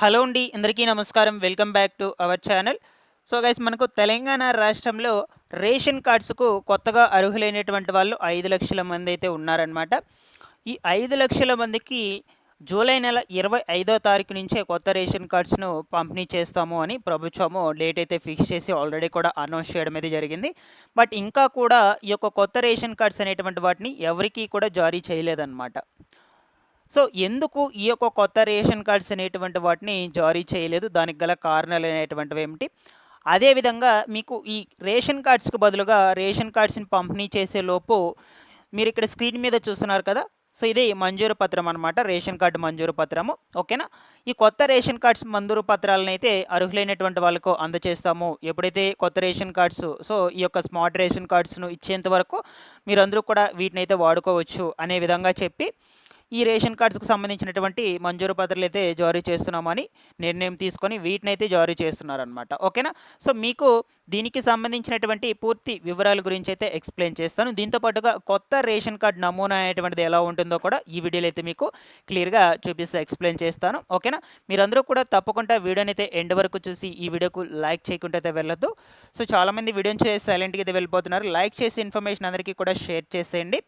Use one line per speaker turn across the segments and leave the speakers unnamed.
Hello అండి అందరికీ నమస్కారం. Welcome back to our channel. So guys మనకు తెలంగాణ రాష్ట్రంలో రేషన్ కార్డ్స్కు కొత్తగా అర్హులైనటువంటి వాళ్ళు ఐదు లక్షల మంది అయితే ఉన్నారనమాట ఈ ఐదు లక్షల మందికి జూలై నెల ఇరవై ఐదో తారీఖు నుంచే కొత్త రేషన్ కార్డ్స్ను పంపిణీ చేస్తాము అని ప్రభుత్వము డేట్ అయితే ఫిక్స్ చేసి ఆల్రెడీ కూడా అనౌన్స్ చేయడం అయితే జరిగింది. బట్ ఇంకా కూడా ఈ యొక్క కొత్త రేషన్ కార్డ్స్ అనేటువంటి వాటిని ఎవరికీ కూడా జారీ చేయలేదన్నమాట. సో ఎందుకు ఈ యొక్క కొత్త రేషన్ కార్డ్స్ అనేటువంటి వాటిని జారీ చేయలేదు? దానికి గల కారణాలు అనేటువంటివి ఏమిటి? అదేవిధంగా మీకు ఈ రేషన్ కార్డ్స్కి బదులుగా రేషన్ కార్డ్స్ని పంపిణీ చేసే లోపు మీరు ఇక్కడ స్క్రీన్ మీద చూస్తున్నారు కదా? సో ఇది మంజూరు పత్రం అనమాట రేషన్ కార్డు మంజూరు పత్రము. ఓకేనా? ఈ కొత్త రేషన్ కార్డ్స్ మంజూరు పత్రాలను అయితే అర్హులైనటువంటి వాళ్ళకు అందజేస్తాము ఎప్పుడైతే కొత్త రేషన్ కార్డ్స్ సో ఈ యొక్క స్మార్ట్ రేషన్ కార్డ్స్ను ఇచ్చేంత వరకు మీరందరూ కూడా వీటిని అయితే వాడుకోవచ్చు అనే విధంగా చెప్పి ఈ రేషన్ కార్డ్స్కి సంబంధించినటువంటి మంజూరు పత్రాలు అయితే జారీ చేస్తున్నామని నిర్ణయం తీసుకొని వీటిని అయితే జారీ చేస్తున్నారనమాట ఓకేనా? సో మీకు దీనికి సంబంధించినటువంటి పూర్తి వివరాల గురించి అయితే ఎక్స్ప్లెయిన్ చేస్తాను. దీంతో పాటుగా కొత్త రేషన్ కార్డ్ నమూనా అనేటువంటిది ఎలా ఉంటుందో కూడా ఈ వీడియోలో అయితే మీకు క్లియర్గా చూపిస్తే ఎక్స్ప్లెయిన్ చేస్తాను. ఓకేనా? మీరందరూ కూడా తప్పకుండా వీడియోని అయితే ఎండ్ వరకు చూసి ఈ వీడియోకు లైక్ చేయకుండా అయితే వెళ్ళొద్దు. సో చాలామంది వీడియోని చేసి సైలెంట్గా అయితే వెళ్ళిపోతున్నారు. లైక్ చేసి ఇన్ఫర్మేషన్ అందరికీ కూడా షేర్ చేసేయండి.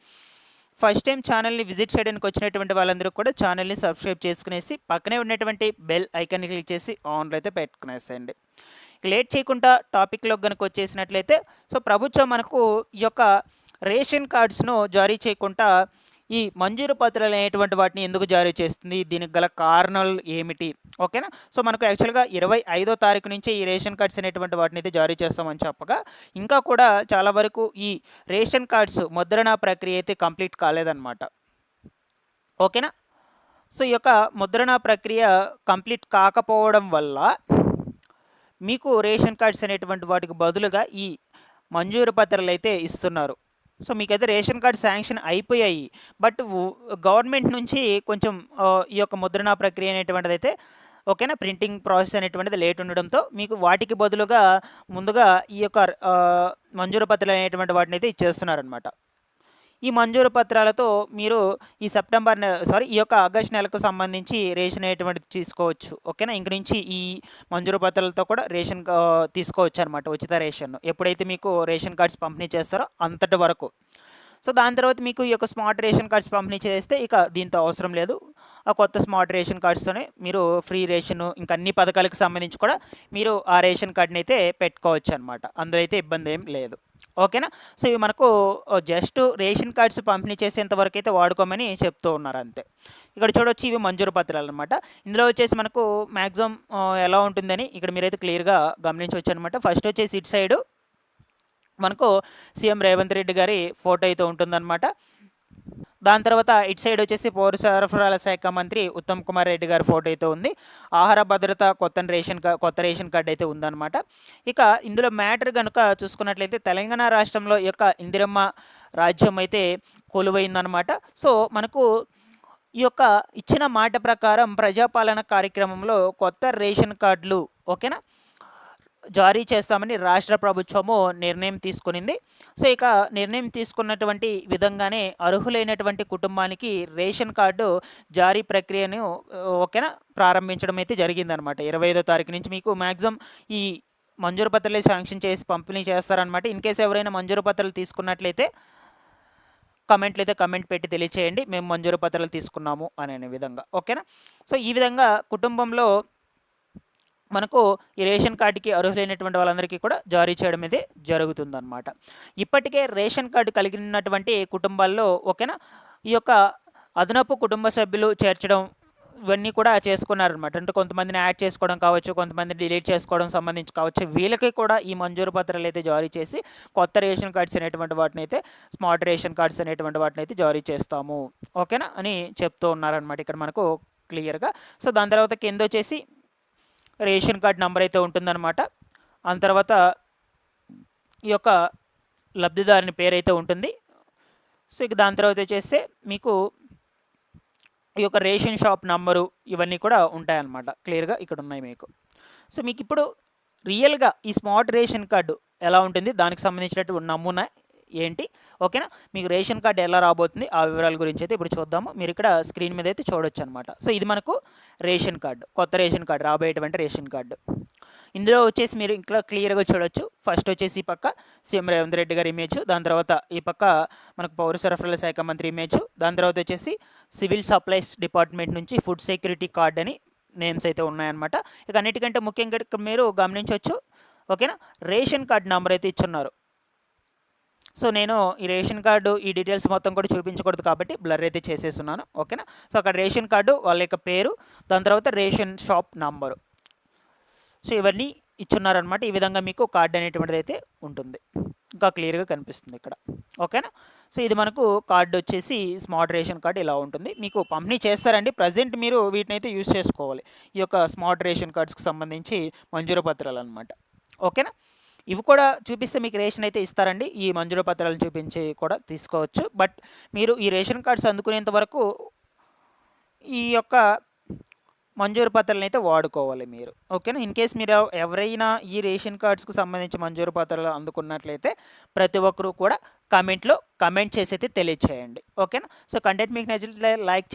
ఫస్ట్ టైం ఛానల్ని విజిట్ చేయడానికి వచ్చినటువంటి వాళ్ళందరూ కూడా ఛానల్ని సబ్స్క్రైబ్ చేసుకునేసి పక్కనే ఉన్నటువంటి బెల్ ఐకాన్ని క్లిక్ చేసి ఆన్లో అయితే పెట్టుకునేసేయండి. లేట్ చేయకుండా టాపిక్లో కనుక వచ్చేసినట్లయితే సో ప్రభుత్వం మనకు ఈ యొక్క రేషన్ కార్డ్స్ను జారీ చేయకుండా ఈ మంజూరు పత్రాలు అనేటువంటి వాటిని ఎందుకు జారీ చేస్తుంది? దీనికి గల కారణాలు ఏమిటి? ఓకేనా? సో మనకు యాక్చువల్గా ఇరవై ఐదో తారీఖు నుంచి ఈ రేషన్ కార్డ్స్ అనేటువంటి వాటిని అయితే జారీ చేస్తామని చెప్పగా ఇంకా కూడా చాలా వరకు ఈ రేషన్ కార్డ్స్ ముద్రణ ప్రక్రియ అయితే కంప్లీట్ కాలేదన్నమాట. ఓకేనా? సో ఈ యొక్క ముద్రణ ప్రక్రియ కంప్లీట్ కాకపోవడం వల్ల మీకు రేషన్ కార్డ్స్ అనేటువంటి వాటికి బదులుగా ఈ మంజూరు పత్రాలు అయితే ఇస్తున్నారు. సో మీకైతే రేషన్ కార్డ్ శాంక్షన్ అయిపోయాయి. బట్ గవర్నమెంట్ నుంచి కొంచెం ఈ యొక్క ముద్రణ ప్రక్రియ అనేటువంటిది అయితే ఓకేనా? ప్రింటింగ్ ప్రాసెస్ అనేటువంటిది లేట్ ఉండడంతో మీకు వాటికి బదులుగా ముందుగా ఈ యొక్క మంజూరు పత్రాలు అనేటువంటి వాటిని అయితే ఇచ్చేస్తున్నారనమాట ఈ మంజూరు పత్రాలతో మీరు ఈ సెప్టెంబర్ సారీ ఈ యొక్క ఆగస్ట్ నెలకు సంబంధించి రేషన్ అనేటువంటిది తీసుకోవచ్చు. ఓకేనా? ఇంక నుంచి ఈ మంజూరు పత్రాలతో కూడా రేషన్ తీసుకోవచ్చు అనమాట ఉచిత రేషన్ ఎప్పుడైతే మీకు రేషన్ కార్డ్స్ పంపిణీ చేస్తారో అంతటి వరకు. సో దాని తర్వాత మీకు ఈ యొక్క స్మార్ట్ రేషన్ కార్డ్స్ పంపిణీ చేస్తే ఇక దీంతో అవసరం లేదు. ఆ కొత్త స్మార్ట్ రేషన్ కార్డ్స్తోనే మీరు ఫ్రీ రేషన్ ఇంకా అన్ని పథకాలకు సంబంధించి కూడా మీరు ఆ రేషన్ కార్డ్ని అయితే పెట్టుకోవచ్చు అనమాట అందులో అయితే ఇబ్బంది ఏం లేదు. ఓకేనా? సో ఇవి మనకు జస్ట్ రేషన్ కార్డ్స్ పంపిణీ చేసేంత వరకు అయితే వాడుకోమని చెప్తూ ఉన్నారు అంతే. ఇక్కడ చూడొచ్చు ఇవి మంజూరు పత్రాలు అనమాట ఇందులో వచ్చేసి మనకు మ్యాక్సిమం ఎలా ఉంటుందని ఇక్కడ మీరైతే క్లియర్గా గమనించవచ్చు అనమాట ఫస్ట్ వచ్చేసి ఇటు సైడు మనకు సీఎం రేవంత్ రెడ్డి గారి ఫోటో అయితే ఉంటుందన్నమాట. దాని తర్వాత ఇటు సైడ్ వచ్చేసి పౌర సరఫరాల శాఖ మంత్రి ఉత్తమ్ కుమార్ రెడ్డి గారి ఫోటో అయితే ఉంది. ఆహార భద్రత కొత్త రేషన్ కొత్త రేషన్ కార్డు అయితే ఉందన్నమాట. ఇక ఇందులో మ్యాటర్ కనుక చూసుకున్నట్లయితే తెలంగాణ రాష్ట్రంలో యొక్క ఇందిరమ్మ రాజ్యం అయితే కొలువైందనమాట సో మనకు ఈ యొక్క ఇచ్చిన మాట ప్రకారం ప్రజాపాలన కార్యక్రమంలో కొత్త రేషన్ కార్డులు ఓకేనా? జారీ చేస్తామని రాష్ట్ర ప్రభుత్వము నిర్ణయం తీసుకునింది. సో ఇక నిర్ణయం తీసుకున్నటువంటి విధంగానే అర్హులైనటువంటి కుటుంబానికి రేషన్ కార్డు జారీ ప్రక్రియను ఓకేనా ప్రారంభించడం అయితే జరిగిందనమాట. ఇరవై ఐదో తారీఖు నుంచి మీకు మ్యాక్సిమం ఈ మంజూరు పత్రాలు శాంక్షన్ చేసి పంపిణీ చేస్తారనమాట. ఇన్ కేసు ఎవరైనా మంజూరు పత్రాలు తీసుకున్నట్లయితే కమెంట్లు అయితే కమెంట్ పెట్టి తెలియచేయండి. మేము మంజూరు పత్రాలు తీసుకున్నాము అనే విధంగా. ఓకేనా? సో ఈ విధంగా కుటుంబంలో మనకు ఈ రేషన్ కార్డుకి అర్హులైనటువంటి వాళ్ళందరికీ కూడా జారీ చేయడం అయితే జరుగుతుందన్నమాట. ఇప్పటికే రేషన్ కార్డు కలిగినటువంటి కుటుంబాల్లో ఓకేనా ఈ యొక్క అదనపు కుటుంబ సభ్యులు చేర్చడం ఇవన్నీ కూడా చేసుకున్నారనమాట అంటే కొంతమందిని యాడ్ చేసుకోవడం కావచ్చు కొంతమంది డిలీట్ చేసుకోవడం సంబంధించి కావచ్చు వీళ్ళకి కూడా ఈ మంజూరు పత్రాలు అయితే జారీ చేసి కొత్త రేషన్ కార్డ్స్ అనేటువంటి వాటిని అయితే స్మార్ట్ రేషన్ కార్డ్స్ అనేటువంటి వాటిని అయితే జారీ చేస్తాము. ఓకేనా అని చెప్తూ ఉన్నారనమాట ఇక్కడ మనకు క్లియర్గా. సో దాని తర్వాత కింద వచ్చేసి రేషన్ కార్డ్ నెంబర్ అయితే ఉంటుందన్నమాట. ఆ తర్వాత ఈ యొక్క లబ్ధిదారుని పేరు అయితే ఉంటుంది. సో ఇక దాని తర్వాత వచ్చేస్తే మీకు ఈ యొక్క రేషన్ షాప్ నంబరు ఇవన్నీ కూడా ఉంటాయన్నమాట. క్లియర్గా ఇక్కడ ఉన్నాయి మీకు. సో మీకు ఇప్పుడు రియల్గా ఈ స్మార్ట్ రేషన్ కార్డు ఎలా ఉంటుంది? దానికి సంబంధించినటువంటి నమూనా ఏంటి? ఓకేనా? మీకు రేషన్ కార్డు ఎలా రాబోతుంది? ఆ వివరాల గురించి అయితే ఇప్పుడు చూద్దాము. మీరు ఇక్కడ స్క్రీన్ మీద అయితే చూడొచ్చు అనమాట సో ఇది మనకు రేషన్ కార్డు. కొత్త రేషన్ కార్డు రాబోయేటువంటి రేషన్ కార్డు. ఇందులో వచ్చేసి మీరు ఇంకా క్లియర్గా చూడొచ్చు. ఫస్ట్ వచ్చేసి ఈ పక్క సీఎం రేవంత్ రెడ్డి గారి ఇమేజ్. దాని తర్వాత ఈ పక్క మనకు పౌర సరఫరాల శాఖ మంత్రి ఇమేజ్. దాని తర్వాత వచ్చేసి సివిల్ సప్లైస్ డిపార్ట్మెంట్ నుంచి ఫుడ్ సెక్యూరిటీ కార్డ్ అని నేమ్స్ అయితే ఉన్నాయన్నమాట. ఇక అన్నిటికంటే ముఖ్యంగా మీరు గమనించవచ్చు ఓకేనా? రేషన్ కార్డ్ నెంబర్ అయితే ఇచ్చున్నారు. సో నేను ఈ రేషన్ కార్డు ఈ డీటెయిల్స్ మొత్తం కూడా చూపించకూడదు కాబట్టి బ్లర్ అయితే చేసేస్తున్నాను. ఓకేనా? సో అక్కడ రేషన్ కార్డు వాళ్ళ యొక్క పేరు దాని తర్వాత రేషన్ షాప్ నంబరు. సో ఇవన్నీ ఇచ్చున్నారనమాట ఈ విధంగా మీకు కార్డు అనేటువంటిది అయితే ఉంటుంది. ఇంకా క్లియర్గా కనిపిస్తుంది ఇక్కడ. ఓకేనా? సో ఇది మనకు కార్డు వచ్చేసి స్మార్ట్ రేషన్ కార్డు ఇలా ఉంటుంది. మీకు పంపిణీ చేస్తారండి. ప్రజెంట్ మీరు వీటిని అయితే యూస్ చేసుకోవాలి. ఈ యొక్క స్మార్ట్ రేషన్ కార్డ్స్కి సంబంధించి మంజూరు పత్రాలు అనమాట ఓకేనా? ఇవి కూడా చూపిస్తే మీకు రేషన్ అయితే ఇస్తారండి. ఈ మంజూరు పత్రాలను చూపించి కూడా తీసుకోవచ్చు. బట్ మీరు ఈ రేషన్ కార్డ్స్ అందుకునేంత వరకు ఈ యొక్క మంజూరు పత్రాలను అయితే వాడుకోవాలి మీరు. ఓకేనా? ఇన్ కేస్ మీరు ఎవరైనా ఈ రేషన్ కార్డ్స్కి సంబంధించి మంజూరు పత్రాలు అందుకున్నట్లయితే ప్రతి ఒక్కరూ కూడా కమెంట్లో కమెంట్ చేసి అయితే తెలియచేయండి. ఓకేనా? సో కంటెంట్ మీకు నచ్చితే లైక్